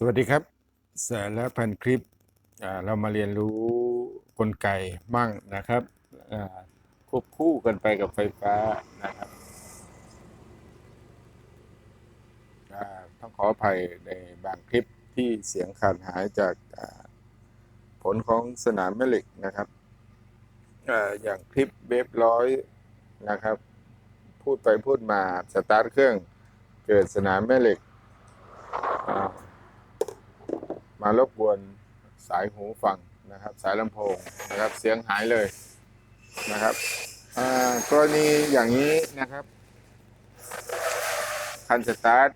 สวัสดีครับสารพันคลิปเรามาเรียนรู้กลไกมั่งนะครับควบคู่กันไปกับไฟฟ้านะครับต้องขออภัยในบางคลิปที่เสียงขาดหายจากผลของสนามแม่เหล็กนะครับออย่างคลิปเวฟร้อยนะครับ พูดไปพูดมาสตาร์ทเครื่องเกิดสนามแม่เหล็ก มารบกวนสายหูฟังนะครับ สายลำโพงนะครับ เสียงหายเลยนะครับกรณีอย่างนี้นะครับ คันสตาร์ท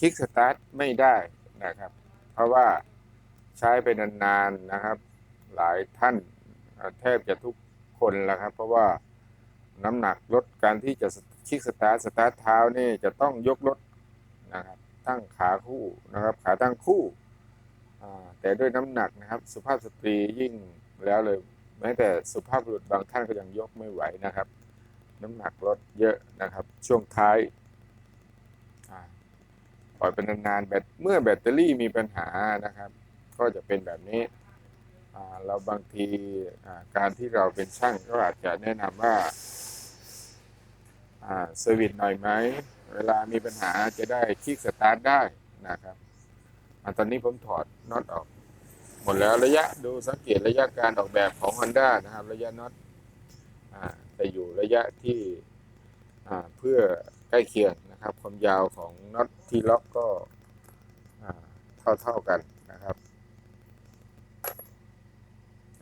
คลิกสตาร์ทไม่ได้นะครับ เพราะว่าใช้ไปนานๆนะครับ หลายท่านแทบจะทุกคนแล้วครับ เพราะว่าน้ำหนักลดการที่จะคลิกสตาร์ทสตาร์ทเท้านี่จะต้องยกรถนะครับ ตั้งขาคู่นะครับ ขาตั้งคู่ แต่ด้วยน้ำหนักนะครับ สุภาพสตรียิ่งแล้วเลยแม้แต่สุภาพบุรุษบางท่านก็ยังยกไม่ไหวนะครับ น้ำหนักลดเยอะนะครับ ช่วงท้ายปล่อยเป็นนานๆแบตเมื่อแบตเตอรี่มีปัญหานะครับ ก็จะเป็นแบบนี้เราบางทีการที่เราเป็นช่างก็อาจจะแนะนำว่าเซอร์วิสหน่อยไหม เวลามีปัญหาจะได้คลิกสตาร์ทได้นะครับ อะตอนนี้ผมถอดน็อตออก หมดแล้วระยะดูสังเกตระยะการออกแบบของ Honda นะครับ ระยะน็อตอ่าจะอยู่ระยะที่อ่าเพื่อใกล้เคียงนะครับ ความยาวของน็อตที่ล็อกก็อ่าเท่าๆกันนะครับ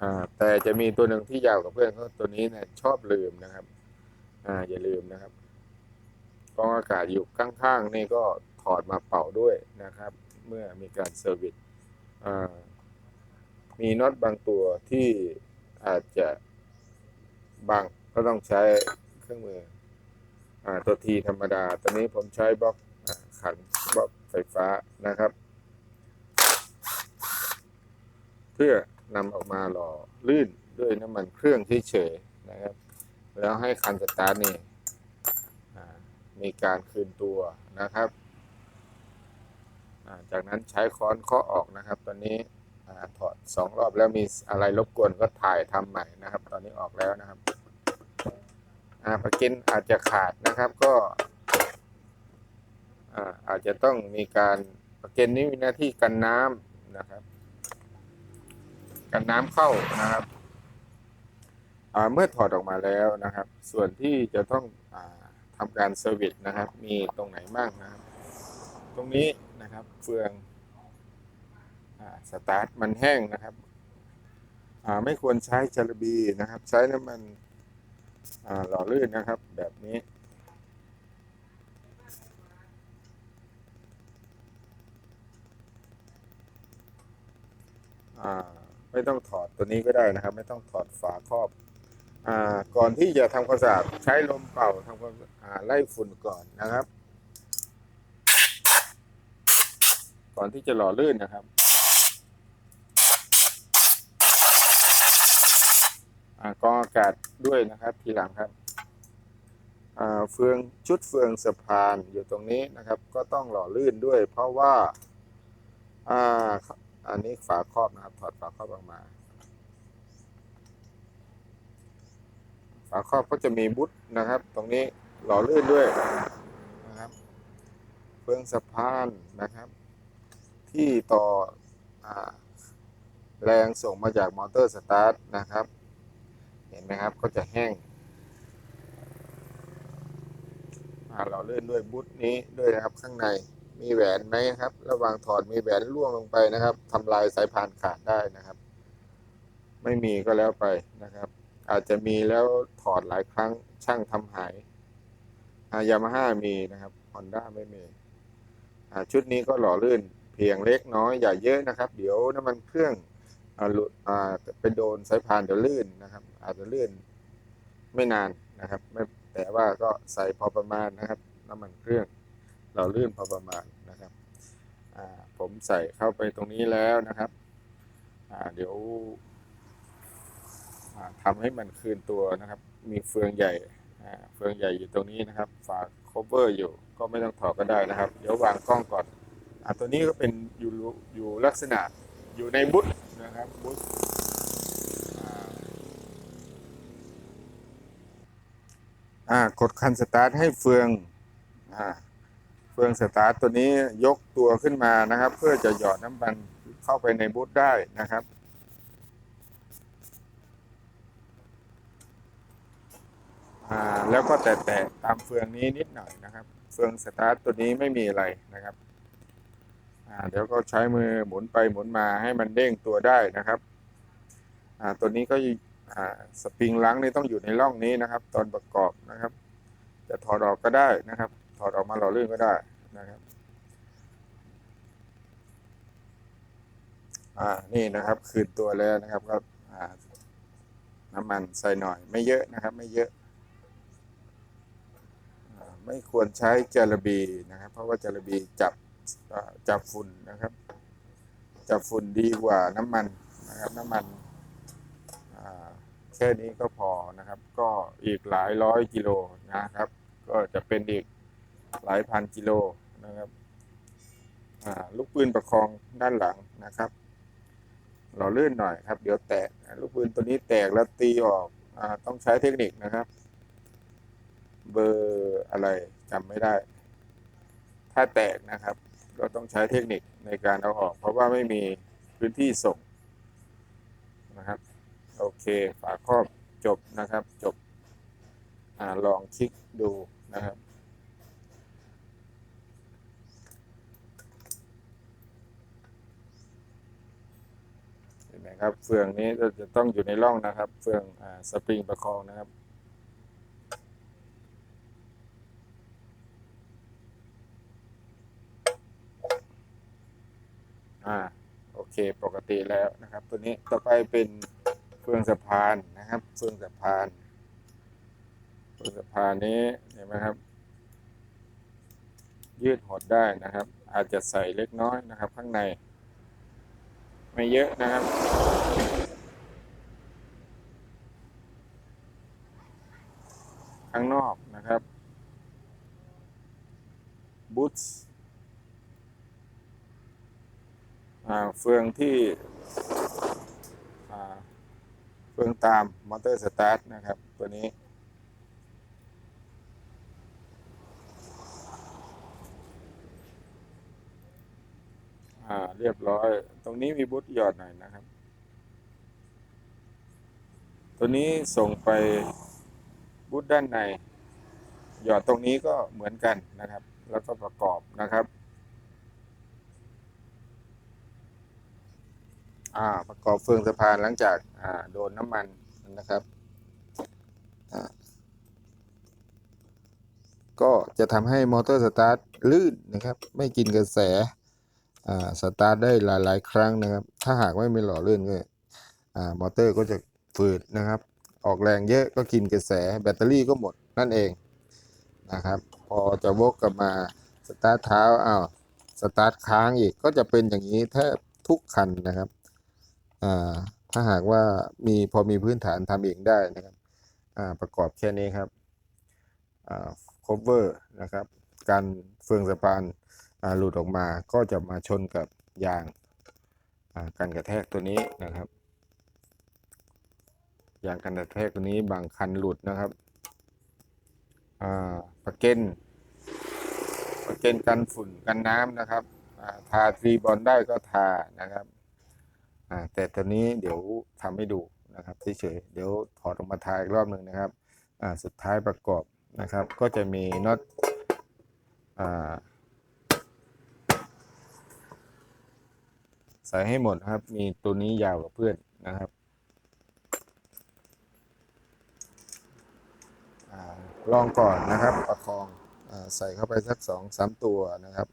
อ่าแต่จะมีตัวหนึ่งที่ยาวกว่าเพื่อนเขาตัวนี้นี่ยชอบลืมนะครับอ่าอย่าลืมนะครับกองอากาศอยู่ข้างๆนี่ก็ถอดมาเป่าด้วยนะครับ เมื่อมีการเซอร์วิสมีน็อตบางตัวที่อาจจะบางก็ต้องใช้เครื่องมืออตัวทีธรรมดา ตอนนี้ผมใช้บล็อกอขันบล็อกไฟฟ้านะครับ เพื่อนำออกมาหล่อลื่นด้วยน้ำมันเครื่องเฉยๆนะครับ แล้วให้คันสตาร์ทนี่มีการคืนตัวนะครับ จากนั้นใช้ค้อนเคาะออกนะครับ ตอนนี้ถอดสองรอบแล้วมีอะไรรบกวนก็ถ่ายทำใหม่นะครับ ตอนนี้ออกแล้วนะครับอ่าปะกินอาจจะขาดนะครับก็อาอาจจะต้องมีการปะเก็นนี้มีหน้าที่กันน้ำนะครับ กันน้ำเข้านะครับเมื่อถอดออกมาแล้วนะครับ ส่วนที่จะต้องอาทำการเซอร์วิสนะครับ มีตรงไหนบ้างนะครับ ตรงนี้ นะครับ เฟืองอสตาร์ทมันแห้งนะครับไม่ควรใช้จารบีนะครับ ใช้น้ำมันหล่อลื่นนะครับ แบบนี้ไม่ต้องถอดตัวนี้ก็ได้นะครับ ไม่ต้องถอดฝาครอบอก่อนที่จะทำความสะอาดใช้ลมเป่าทำความอ่าไล่ฝุ่นก่อนนะครับ ก่อนที่จะหล่อลื่นนะครับอากองอากาศด้วยนะครับทีหลังครับเฟืองชุดเฟืองสะพานอยู่ตรงนี้นะครับ ก็ต้องหล่อลื่นด้วย เพราะว่าอ่าอันนี้ฝาครอบนะครับ ถอดฝาครอบออกมา ฝาครอบก็จะมีบุ๊ทนะครับ ตรงนี้หล่อลื่นด้วยนะครับ เฟืองสะพานนะครับ ที่ต่ออแรงส่งมาจากมอเตอร์สตาร์ทนะครับ เห็นไหมครับก็จะแห้งอ่าเราเลื่อนด้วยบุ๊ทนี้ด้วยนะครับข้างในมีแหวนไหมครับ ระหว่างถอดมีแหวนล่วงลงไปนะครับทำลายสายพานขาดได้นะครับ ไม่มีก็แล้วไปนะครับ อาจจะมีแล้วถอดหลายครั้งช่างทำหายยามาฮ่ามีนะครับฮอนด้าไม่มีชุดนี้ก็หล่อลื่น เพียงเล็กน้อยอย่าเยอะนะครับ เดี๋ยวน้ำมันเครื่องหลุดไปโดนสายพานเดี๋ยวลื่นนะครับ อาจจะลื่นไม่นานนะครับไม่แต่ว่าก็ใส่พอประมาณนะครับ น้ำมันเครื่อง เราลื่นพอประมาณนะครับผมใส่เข้าไปตรงนี้แล้วนะครับเดี๋ยวอ่าทำให้มันคืนตัวนะครับ มีเฟืองใหญ่เฟืองใหญ่อยู่ตรงนี้นะครับ ฝา cover อยู่ก็ไม่ต้องถอดก็ได้นะครับ เดี๋ยววางกล้องก่อน อ่าตัวนี้ก็เป็นอยู่อยู่ลักษณะอยู่ในบุ๊ทนะครับบุ๊ทอ่าอ่ากดคันสตาร์ทให้เฟืองอ่าเฟืองสตาร์ทตัวนี้ยกตัวขึ้นมานะครับ เพื่อจะหยอดน้ำมันเข้าไปในบุ๊ทได้นะครับอ่าแล้วก็แตะๆตามเฟืองนี้นิดหน่อยนะครับ เฟืองสตาร์ทตัวนี้ไม่มีอะไรนะครับ เดี๋ยวก็ใช้มือหมุนไปหมุนมาให้มันเด้งตัวได้นะครับตัวนี้ก็สปริงล้างนี่ต้องอยู่ในร่องนี้นะครับ ตอนประกอบนะครับ จะถอดออกก็ได้นะครับ ถอดออกมาหล่อลื่นก็ได้นะครับอ่านี่นะครับ คืนตัวแล้วนะครับก็น้ำมันใส่หน่อย ไม่เยอะนะครับ ไม่เยอะไม่ควรใช้จาระบีนะครับ เพราะว่าจาระบีจับ จับฝุ่นนะครับ จับฝุ่นดีกว่าน้ำมันนะครับ น้ำมันแค่นี้ก็พอนะครับ ก็อีกหลายร้อยกิโลนะครับ ก็จะเป็นอีกหลายพันกิโลนะครับลูกปืนประคองด้านหลังนะครับ เราลื่อนหน่อยครับ เดี๋ยวแตกลูกปืนตัวนี้แตกแล้วตีออกอต้องใช้เทคนิคนะครับ เบอร์อะไรจำไม่ได้ ถ้าแตกนะครับ เราต้องใช้เทคนิคในการเอาออก เพราะว่าไม่มีพื้นที่ส่งนะครับ โอเคฝาครอบจบนะครับจบอลองคลิกดูนะครับเห็นไหมครับเฟืองนี้จะต้องอยู่ในร่องนะครับ เฟืองอสปริงประคองนะครับ อ่าโอเคปกติแล้วนะครับ ตัวนี้ต่อไปเป็นเฟืองสะพานนะครับ เฟืองสะพานเฟืองสะพานนี้เห็นไหมครับ ยืดหดได้นะครับ อาจจะใส่เล็กน้อยนะครับ ข้างใน ไม่เยอะนะครับ ข้างนอกนะครับบูทอ่า เฟืองที่เฟืองตามมอเตอร์สตาร์ทนะครับ ตัวนี้อ่าเรียบร้อย ตรงนี้มีบุตหยอดหน่อยนะครับ ตัวนี้ส่งไปบุตด้านใน หยอดตรงนี้ก็เหมือนกันนะครับ แล้วก็ประกอบนะครับ อ่าประกอบเฟืองสะพานหลังจากอ่าโดนน้ำมันนะครับอ่าก็จะทำให้มอเตอร์สตาร์ทลื่นนะครับ ไม่กินกระแสอ่าสตาร์ทได้หลาย ๆ ครั้งนะครับ ถ้าหากไม่มีหล่อลื่นก็อ่ามอเตอร์ก็จะฝืดนะครับ ออกแรงเยอะก็กินกระแสแบตเตอรี่ก็หมดนั่นเองนะครับ พอจะวกกลับมาสตาร์ทเท้าอ้าวสตาร์ทค้างอีกก็จะเป็นอย่างนี้แทบทุกคันนะครับ ถ้าหากว่ามีพอมีพื้นฐานทำเองได้นะครับประกอบแค่นี้ครับ cover นะครับ การเฟืองสะพานหลุดออกมาก็จะมาชนกับยางอ่ากันกระแทกตัวนี้นะครับ ยางกันกระแทกตัวนี้บางคันหลุดนะครับประเก็นประเก็นกันฝุ่นกันน้ำนะครับทาทรีบอลได้ก็ทานะครับ อ่าแต่ตอนนี้เดี๋ยวทำให้ดูนะครับเฉยๆเดี๋ยวถอดออกมาทายอีกรอบหนึ่งนะครับอ่าสุดท้ายประกอบนะครับ ก็จะมีน็อตอ่าใส่ให้หมดนะครับ มีตัวนี้ยาวกว่าเพื่อนนะครับอลองก่อนนะครับ ประคองอใส่เข้าไปสักสองสามตัวนะครับ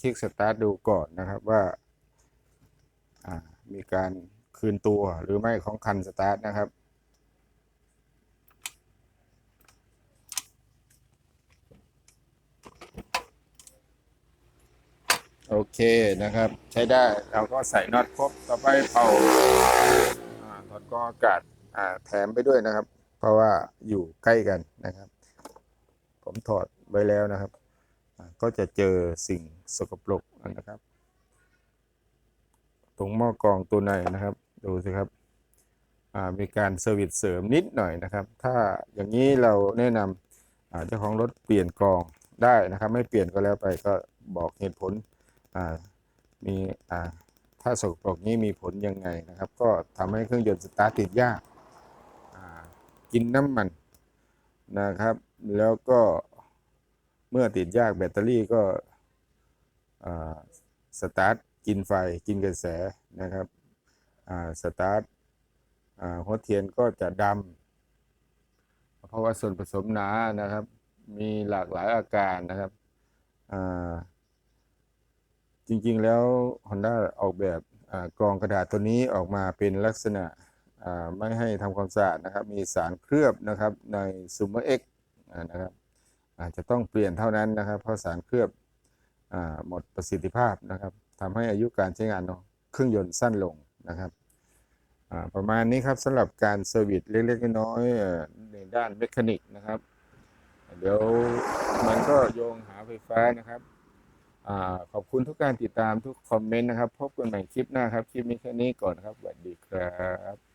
คลิกสตาร์ทดูก่อนนะครับว่ามีการคืนตัวหรือไม่ของคันสตาร์ทนะครับโอเคนะครับ ใช้ได้เราก็ใส่น็อตครบต่อไปเป่าถอดกรองอากาศแถมไปด้วยนะครับ เพราะว่าอยู่ใกล้กันนะครับ ผมถอดไว้แล้วนะครับ ก็จะเจอสิ่งสกปรกนะครับ ตรงหม้อกรองตัวในนะครับ ดูสิครับมีการเซอร์วิสเสริมนิดหน่อยนะครับ ถ้าอย่างนี้เราแนะนำเจ้าของรถเปลี่ยนกรองได้นะครับ ไม่เปลี่ยนก็แล้วไปก็บอกเหตุผลมีถ้าสกปรกนี้มีผลยังไงนะครับ ก็ทำให้เครื่องยนต์สตาร์ทติดยากกินน้ำมันนะครับ แล้วก็ มื่อติดยากแบตเตอรี่ก็สตาร์ทกินไฟกินกระแสนะครับสตาร์ทหัวเทียนก็จะดำเพราะว่าส่วนผสมหนานะครับ มีหลากหลายอาการนะครับจริงๆแล้ว Honda ออกแบบอกรองกระดาษตัวนี้ออกมาเป็นลักษณะไม่ให้ทำความสะอาดนะครับ มีสารเคลือบนะครับใน Super X อ่านะครับ อาจจะต้องเปลี่ยนเท่านั้นนะครับ เพราะสารเคลือบอหมดประสิทธิภาพนะครับทำให้อายุการใช้งานเครื่องยนต์สั้นลงนะครับประมาณนี้ครับสำหรับการเซอร์วิสเล็กๆน้อยๆในด้านเมคานิกนะครับ เดี๋ยวมันก็โยงหาไฟฟ้านะครับอขอบคุณทุกการติดตามทุกคอมเมนต์นะครับ พบกันใหม่คลิปหน้าครับ คลิปนี้แค่นี้ก่อนครับสวัสดีครับ